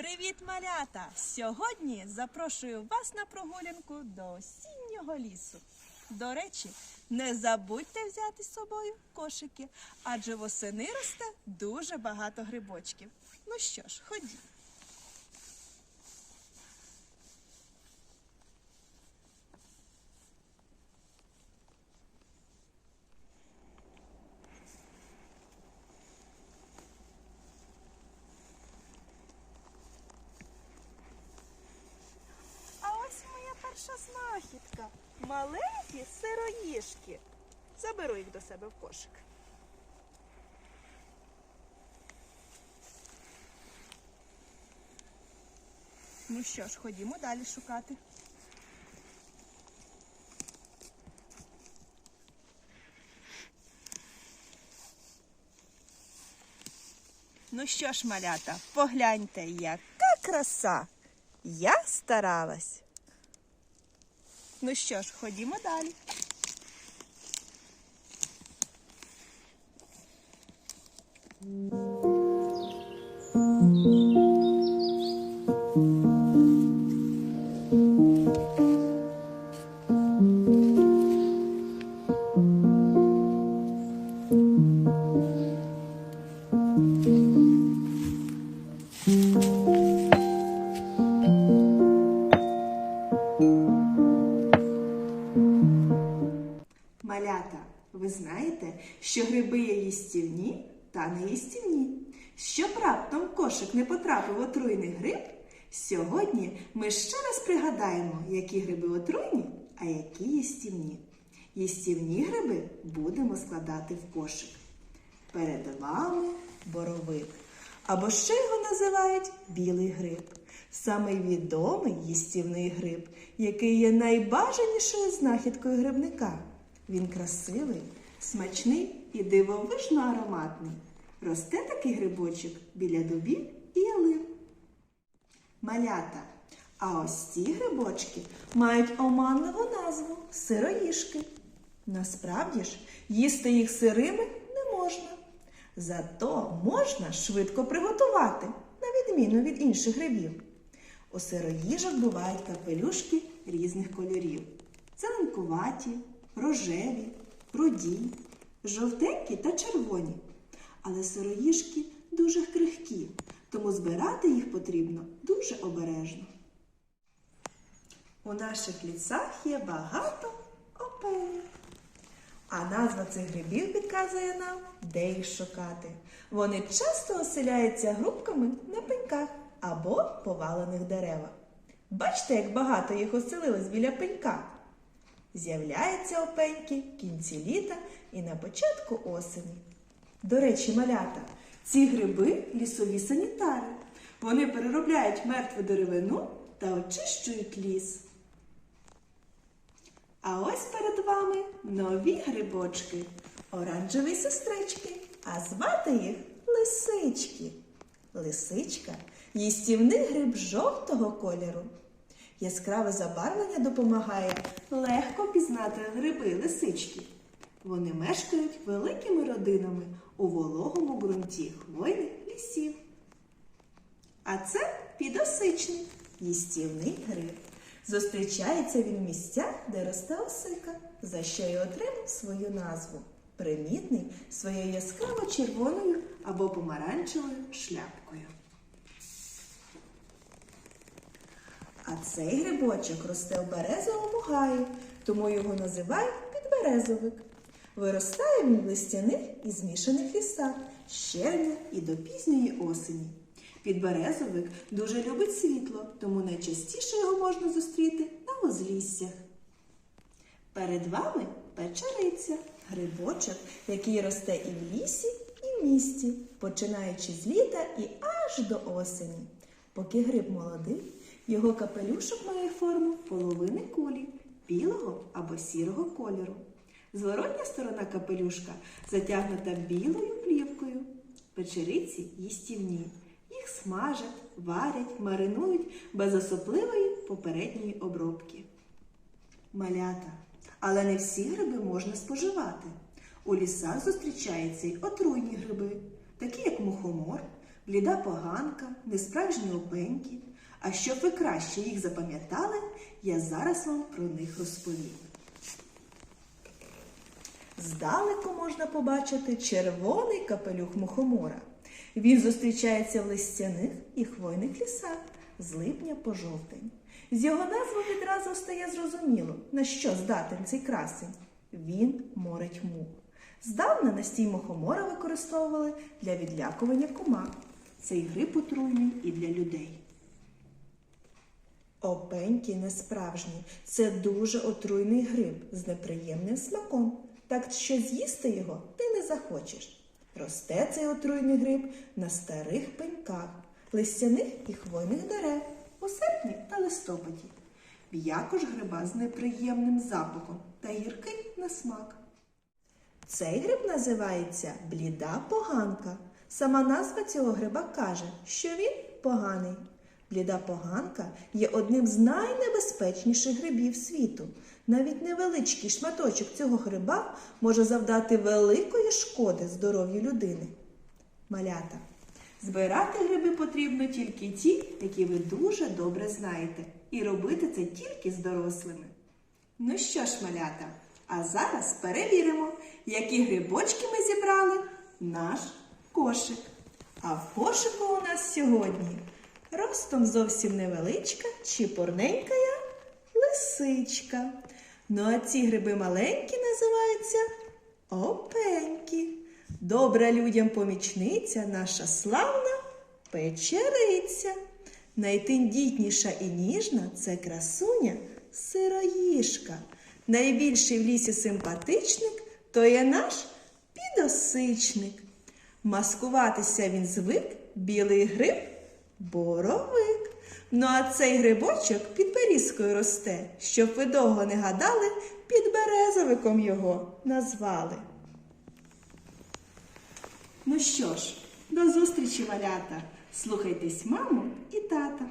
Привіт, малята! Сьогодні запрошую вас на прогулянку до осіннього лісу. До речі, не забудьте взяти з собою кошики, адже восени росте дуже багато грибочків. Ну що ж, ходіть. А ось моя перша знахідка. Маленькі сироїшки. Заберу їх до себе в кошик. Ну що ж, ходімо далі шукати. Ну що ж, малята, погляньте, яка краса! Я старалась. Ну що ж, ходімо далі. Малята, що гриби є їстівні та неїстівні. Щоб раптом кошик не потрапив отруйний гриб, сьогодні ми ще раз пригадаємо, які гриби отруйні, а які їстівні. Їстівні гриби будемо складати в кошик. Перед вами боровик. Або ще його називають білий гриб. Самий відомий їстівний гриб, який є найбажанішою знахідкою грибника. Він красивий, смачний і дивовижно ароматний. Росте такий грибочок біля дубів і ялин. Малята. А ось ці грибочки мають оманливу назву сироїшки. Насправді ж, їсти їх сирими не можна. Зато можна швидко приготувати, на відміну від інших грибів. У сироїжок бувають капелюшки різних кольорів: зеленкуваті, рожеві, руді, жовтенькі та червоні. Але сироїжки дуже крихкі, тому збирати їх потрібно дуже обережно. У наших лісах є багато опенів. А назва цих грибів підказує нам, де їх шукати. Вони часто оселяються групками на пеньках або повалених деревах. Бачите, як багато їх оселилось біля пенька. З'являються опеньки в кінці літа і на початку осені. До речі, малята, ці гриби лісові санітари. Вони переробляють мертву деревину та очищують ліс. А ось перед вами нові грибочки, оранжеві сестрички, а звати їх лисички. Лисичка їстівний гриб жовтого кольору. Яскраве забарвлення допомагає легко пізнати гриби лисички. Вони мешкають великими родинами у вологому ґрунті хвойних лісів. А це підосичник, їстівний гриб. Зустрічається він в місцях, де росте осика, за що й отримав свою назву. Примітний своєю яскраво червоною або помаранчевою шляпкою. А цей грибочок росте в березовому гаї, тому його називають підберезовик. Виростає він в листяних і змішаних лісах з червня і до пізньої осені. Підберезовик дуже любить світло, тому найчастіше його можна зустріти на узліссях. Перед вами печериця, грибочок, який росте і в лісі, і в місті, починаючи з літа і аж до осені. Поки гриб молодий, його капелюшок має форму половини кулі, білого або сірого кольору. Зворотня сторона капелюшка затягнута білою плівкою. Печериці їстівні. Їх смажать, варять, маринують без особливої попередньої обробки. Малята. Але не всі гриби можна споживати. У лісах зустрічаються й отруйні гриби, такі як мухомор, бліда поганка, несправжні опеньки. А щоб ви краще їх запам'ятали, я зараз вам про них розповім. Здалеку можна побачити червоний капелюх мухомора. Він зустрічається в листяних і хвойних лісах з липня по жовтень. З його назви відразу стає зрозуміло, на що здатен цей красень. Він морить мух. Здавна настій мухомора використовували для відлякування комах. Цей гриб отруйний і для людей. Опеньки не справжні. Це дуже отруйний гриб з неприємним смаком. Так що з'їсти його ти не захочеш. Росте цей отруйний гриб на старих пеньках, листяних і хвойних дерев у серпні та листопаді. М'якош гриба з неприємним запахом та гіркий на смак. Цей гриб називається бліда поганка. Сама назва цього гриба каже, що він поганий. Бліда поганка є одним з найнебезпечніших грибів світу. Навіть невеличкий шматочок цього гриба може завдати великої шкоди здоров'ю людини. Малята. Збирати гриби потрібно тільки ті, які ви дуже добре знаєте, і робити це тільки з дорослими. Ну що ж, малята, а зараз перевіримо, які грибочки ми зібрали наш кошик. А в кошику у нас сьогодні ростом зовсім невеличка чіпурненька лисичка. Ну а ці гриби маленькі називаються опеньки. Добра людям помічниця наша славна печериця. Найтендітніша і ніжна це красуня сироїшка. Найбільший в лісі симпатичник то є наш підосичник. Маскуватися він звик білий гриб боровик. Ну а цей грибочок під берізкою росте, щоб ви довго не гадали, під березовиком його назвали. Ну що ж, до зустрічі, валята! Слухайтесь маму і тата.